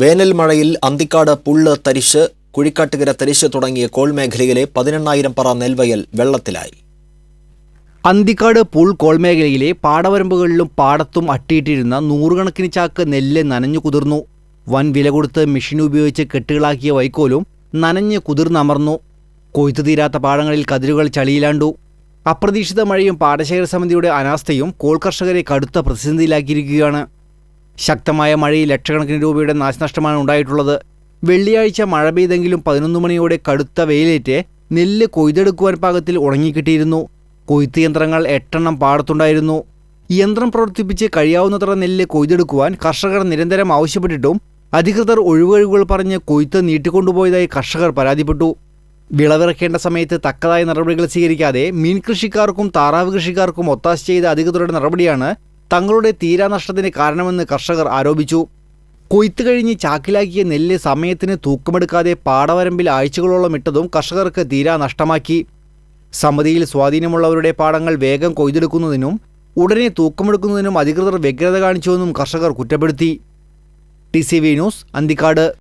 വേനൽ മഴയിൽ അന്തിക്കാട് പുള്ള് തരിശ് കുഴിക്കാട്ടുകര തരിശ് തുടങ്ങിയ കോൾ മേഖലയിലെ പതിനെണ്ണായിരം പറ നെൽവയൽ വെള്ളത്തിലായി. അന്തിക്കാട് പുൾ കോൾമേഖലയിലെ പാടവരമ്പുകളിലും പാടത്തും അട്ടിയിട്ടിരുന്ന നൂറുകണക്കിന് ചാക്ക് നെല്ല് നനഞ്ഞു കുതിർന്നു. വൻ വില കൊടുത്ത് മെഷീൻ ഉപയോഗിച്ച് കെട്ടുകളാക്കിയ വൈക്കോലും നനഞ്ഞ് കുതിർന്നമർന്നു കൊയ്ത്തു തീരാത്ത പാടങ്ങളിൽ കതിരുകൾ ചളിയിലാണ്ടു. അപ്രതീക്ഷിത മഴയും പാടശേഖര സമിതിയുടെ അനാസ്ഥയും കോൾ കർഷകരെ കടുത്ത പ്രതിസന്ധിയിലാക്കിയിരിക്കുകയാണ്. ശക്തമായ മഴയിൽ ലക്ഷക്കണക്കിന് രൂപയുടെ നാശനഷ്ടമാണ് ഉണ്ടായിട്ടുള്ളത്. വെള്ളിയാഴ്ച മഴ പെയ്തെങ്കിലും പതിനൊന്ന് മണിയോടെ കടുത്ത വെയിലേറ്റ് നെല്ല് കൊയ്തെടുക്കുവാൻ പാകത്തിൽ ഉണങ്ങിക്കിട്ടിയിരുന്നു. കൊയ്ത്ത് യന്ത്രങ്ങൾ എട്ടെണ്ണം പാടത്തുണ്ടായിരുന്നു. യന്ത്രം പ്രവർത്തിപ്പിച്ച് കഴിയാവുന്നത്ര നെല്ല് കൊയ്തെടുക്കുവാൻ കർഷകർ നിരന്തരം ആവശ്യപ്പെട്ടിട്ടും അധികൃതർ ഒഴിവഴിവുകൾ പറഞ്ഞ് കൊയ്ത്ത് നീട്ടിക്കൊണ്ടുപോയതായി കർഷകർ പരാതിപ്പെട്ടു. വിളവിറക്കേണ്ട സമയത്ത് തക്കതായ നടപടികൾ സ്വീകരിക്കാതെ മീൻ കൃഷിക്കാർക്കും താറാവ് കൃഷിക്കാർക്കും ഒത്താശ ചെയ്ത അധികൃതരുടെ നടപടിയാണ് തങ്ങളുടെ തീരാനഷ്ടത്തിന് കാരണമെന്ന് കർഷകർ ആരോപിച്ചു. കൊയ്ത്ത് കഴിഞ്ഞ് ചാക്കിലാക്കിയ നെല്ല് സമയത്തിന് തൂക്കമെടുക്കാതെ പാടവരമ്പിൽ ആഴ്ചകളോളം ഇട്ടതും കർഷകർക്ക് തീരാ നഷ്ടമാക്കി സമിതിയിൽ സ്വാധീനമുള്ളവരുടെ പാടങ്ങൾ വേഗം കൊയ്തെടുക്കുന്നതിനും ഉടനെ തൂക്കമെടുക്കുന്നതിനും അധികൃതർ വ്യഗ്രത കാണിച്ചുവെന്നും കർഷകർ കുറ്റപ്പെടുത്തി. T C V news Anthikad.